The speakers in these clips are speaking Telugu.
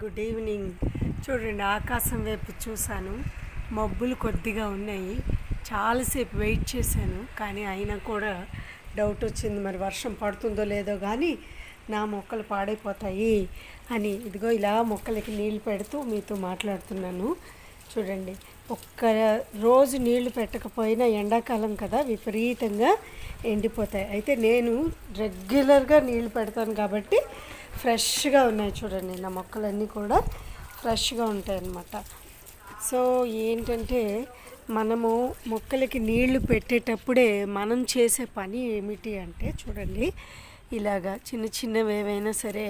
Good evening. చూడండి ఆకాశం వైపు చూశాను. మబ్బులు కొద్దిగా ఉన్నాయి. చాలాసేపు వెయిట్ చేశాను కానీ అయినా కూడా డౌట్ వచ్చింది మరి వర్షం పడుతుందో లేదో కానీ నా మొక్కలు పాడైపోతాయి అని. ఇదిగో ఇలా మొక్కలకి నీళ్ళు పెడుతూ మీతో మాట్లాడుతున్నాను. చూడండి ఒక్క రోజు నీళ్ళు పెట్టకపోయినా ఎండాకాలం కదా విపరీతంగా ఎండిపోతాయి. అయితే నేను రెగ్యులర్గా నీళ్ళు పెడతాను కాబట్టి ఫ్రెష్గా ఉన్నాయి చూడండి నా మొక్కలన్నీ కూడా ఫ్రెష్గా ఉంటాయి అన్నమాట సో ఏంటంటే మనము మొక్కలకి నీళ్ళు పెట్టేటప్పుడే మనం చేసే పని ఏమిటి అంటే చూడండి ఇలాగా చిన్న చిన్నవి ఏవైనా సరే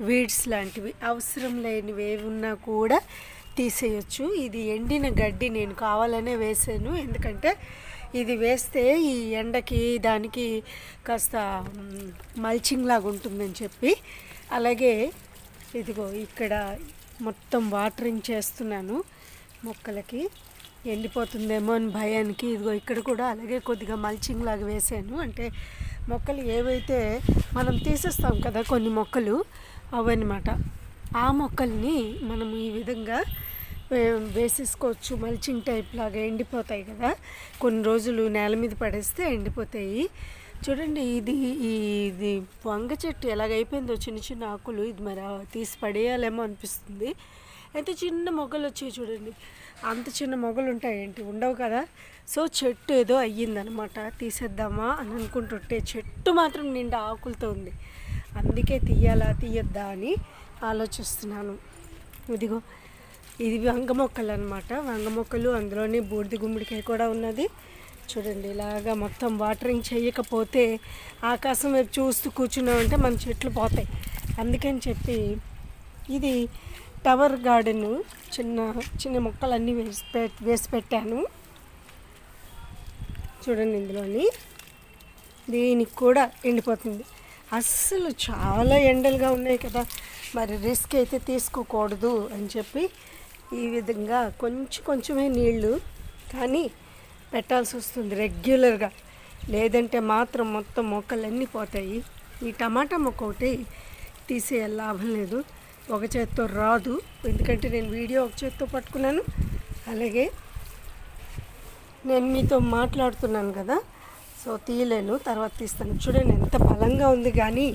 వీడ్స్ లాంటివి అవసరం లేనివి ఏవి ఉన్నా కూడా తీసేయచ్చు. ఇది ఎండిన గడ్డి నేను కావాలనే వేసాను. ఎందుకంటే ఇది వేస్తే ఈ ఎండకి దానికి కాస్త మల్చింగ్ లాగా ఉంటుందని చెప్పి అలాగే ఇదిగో ఇక్కడ మొత్తం వాటరింగ్ చేస్తున్నాను మొక్కలకి. ఎండిపోతుందేమో అని భయానికి. ఇదిగో ఇక్కడ కూడా అలాగే కొద్దిగా మల్చింగ్ లాగా వేసాను. అంటే మొక్కలు ఏవైతే మనం తీసేస్తాం కదా కొన్ని మొక్కలు అవన్నమాట. ఆ మొక్కల్ని మనం ఈ విధంగా వే- వేసేసుకోవచ్చు. మల్చింగ్ టైప్ లాగా ఎండిపోతాయి కదా. కొన్ని రోజులు నేల మీద పడేస్తే ఎండిపోతాయి. చూడండి ఇది ఈ- ఇది వంగ చెట్టు ఎలాగైపోయిందో చిన్న చిన్న ఆకులు. ఇది మరి తీసి పడేయాలేమో అనిపిస్తుంది. అయితే చిన్న మొగ్గలు వచ్చాయి చూడండి. అంత చిన్న మొగ్గలు ఉంటాయేంటి? ఉండవు కదా? సో చెట్టు ఏదో అయ్యిందనమాట. తీసేద్దామా అని అనుకుంటుంటే చెట్టు మాత్రం నిండా ఆకులతో ఉంది. అందుకే తీయాలా తీయద్దా అని ఆలోచిస్తున్నాను. ఇదిగో ఇది వంగ మొక్కలు అనమాట వంగ మొక్కలు అందులోనే బూడిద గుమ్మడికాయ కూడా ఉన్నది. చూడండి ఇలాగా మొత్తం వాటరింగ్ చేయకపోతే ఆకాశం వైపు చూస్తూ కూర్చున్నామంటే మన చెట్లు పోతాయి. అందుకని చెప్పి ఇది టవర్ గార్డెన్. చిన్న చిన్న మొక్కలన్నీ వేసి పె వేసి పెట్టాను. చూడండి ఇందులోని. దీనికి కూడా ఎండిపోతుంది. అస్సలు చాలా ఎండలుగా ఉన్నాయి కదా. మరి రిస్క్ అయితే తీసుకోకూడదు అని చెప్పి ఈ విధంగా కొంచెం కొంచెమే నీళ్ళు కానీ పెట్టాల్సి వస్తుంది రెగ్యులర్గా. లేదంటే మాత్రం మొత్తం మొక్కలన్నీ పోతాయి. ఈ టమాటా మొక్క ఒకటి తీసే లాభం లేదు. ఒక చేత్తో రాదు. ఎందుకంటే నేను వీడియో ఒక చేత్తో పట్టుకున్నాను. అలాగే నేను మీతో మాట్లాడుతున్నాను కదా. సో తీయలేను తర్వాత తీస్తాను. చూడండి ఎంత బలంగా ఉంది కానీ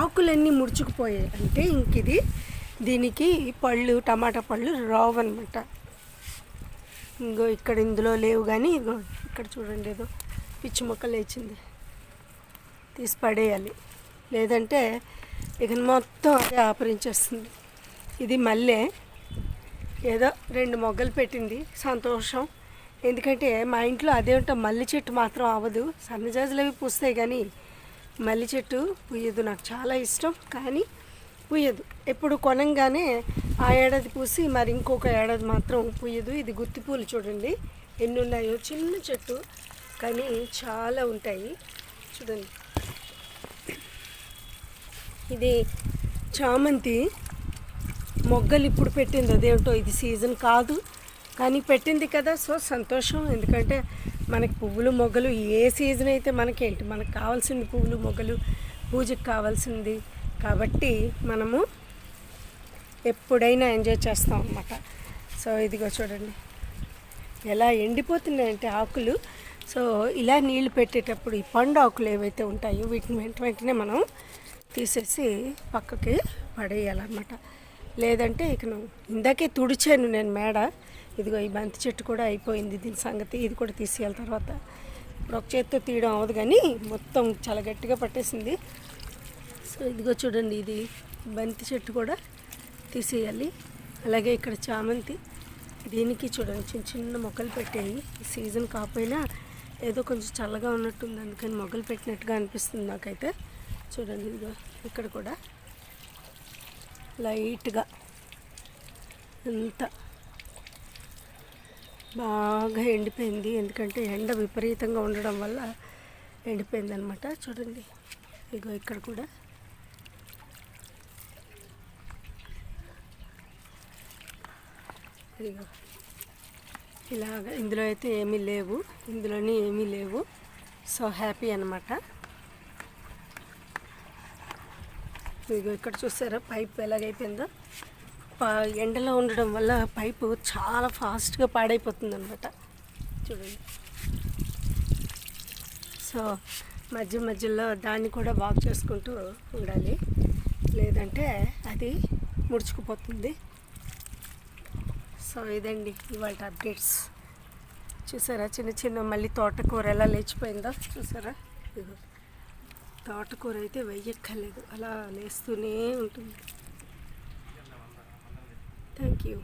ఆకులన్నీ ముడుచుకుపోయాయి. అంటే ఇంక ఇది దీనికి పళ్ళు టమాటా పళ్ళు రావు అనమాట ఇంకో ఇక్కడ ఇందులో లేవు కానీ ఇగో ఇక్కడ చూడండి ఏదో పిచ్చి మొక్క లేచింది. తీసి పడేయాలి. లేదంటే ఇక మొత్తం అదే ఆపరించేస్తుంది. ఇది మల్లె. ఏదో రెండు మొగ్గలు పెట్టింది. సంతోషం. ఎందుకంటే మా ఇంట్లో అదేంటో మల్లి చెట్టు మాత్రం అవ్వదు సన్నజాజులు అవి పూస్తాయి కానీ మల్లి చెట్టు పూయదు. నాకు చాలా ఇష్టం. కానీ పూయదు ఎప్పుడు కొనంగానే ఆ ఏడాది పూసి మరి ఇంకొక ఏడాది మాత్రం పూయదు ఇది గుత్తి పూలు చూడండి. ఎన్ని ఉన్నాయో చిన్న చెట్టు కానీ చాలా ఉంటాయి. చూడండి. ఇది చామంతి మొగ్గలు ఇప్పుడు పెట్టింది. అదేమిటో ఇది సీజన్ కాదు. కానీ పెట్టింది కదా సో సంతోషం. ఎందుకంటే మనకి పువ్వులు మొగ్గలు ఏ సీజన్ అయితే మనకేంటి? మనకు కావాల్సింది పువ్వులు మొగ్గలు పూజకు కావాల్సింది కాబట్టి మనము ఎప్పుడైనా ఎంజాయ్ చేస్తాం అన్నమాట. సో ఇదిగో చూడండి. ఎలా ఎండిపోతున్నాయంటే ఆకులు. సో ఇలా నీళ్ళు పెట్టేటప్పుడు ఈ పండు ఆకులు ఏవైతే ఉంటాయో వీటిని వెంట వెంటనే మనం తీసేసి పక్కకి పడేయాలన్నమాట. లేదంటే ఇక నువ్వు ఇందాకే తుడిచాను నేను మేడ. ఇదిగో ఈ బంతి చెట్టు కూడా అయిపోయింది దీని సంగతి. ఇది కూడా తీసేయాలి తర్వాత. ఇప్పుడు ఒక చేత్తో తీయడం అవ్వదు కానీ మొత్తం చాలా గట్టిగా పట్టేసింది. సో ఇదిగో చూడండి ఇది బంతి చెట్టు కూడా తీసేయాలి. అలాగే ఇక్కడ చామంతి దీనికి చూడండి చిన్న చిన్న మొక్కలు పెట్టాయి. ఈ సీజన్ కాకపోయినా ఏదో కొంచెం చల్లగా ఉన్నట్టుంది అందుకని మొగ్గలు పెట్టినట్టుగా అనిపిస్తుంది నాకైతే. చూడండి ఇదిగో ఇక్కడ కూడా లైట్గా అంత బాగా ఎండిపోయింది. ఎందుకంటే ఎండ విపరీతంగా ఉండడం వల్ల ఎండిపోయింది అనమాట చూడండి ఇగో ఇక్కడ కూడా ఇదిగో ఇలాగ ఇందులో అయితే ఏమీ లేవు. ఇందులోనే ఏమీ లేవు. సో హ్యాపీ అనమాట ఇదిగో ఇక్కడ చూసారా పైప్ ఎలాగైపోయిందో? ఎండలో ఉండడం వల్ల పైపు చాలా ఫాస్ట్గా పాడైపోతుంది అనమాట చూడండి. సో మధ్య మధ్యలో దాన్ని కూడా బాగు చేసుకుంటూ ఉండాలి. లేదంటే అది ముడుచుకుపోతుంది. సో ఇదండి ఇవాళ అప్డేట్స్ చూసారా చిన్న చిన్న మళ్ళీ తోటకూర ఎలా లేచిపోయిందో? చూసారా? ఇదిగో. తోటకూర అయితే వెయ్యక్కర్లేదు. అలా లేస్తూనే ఉంటుంది. Thank you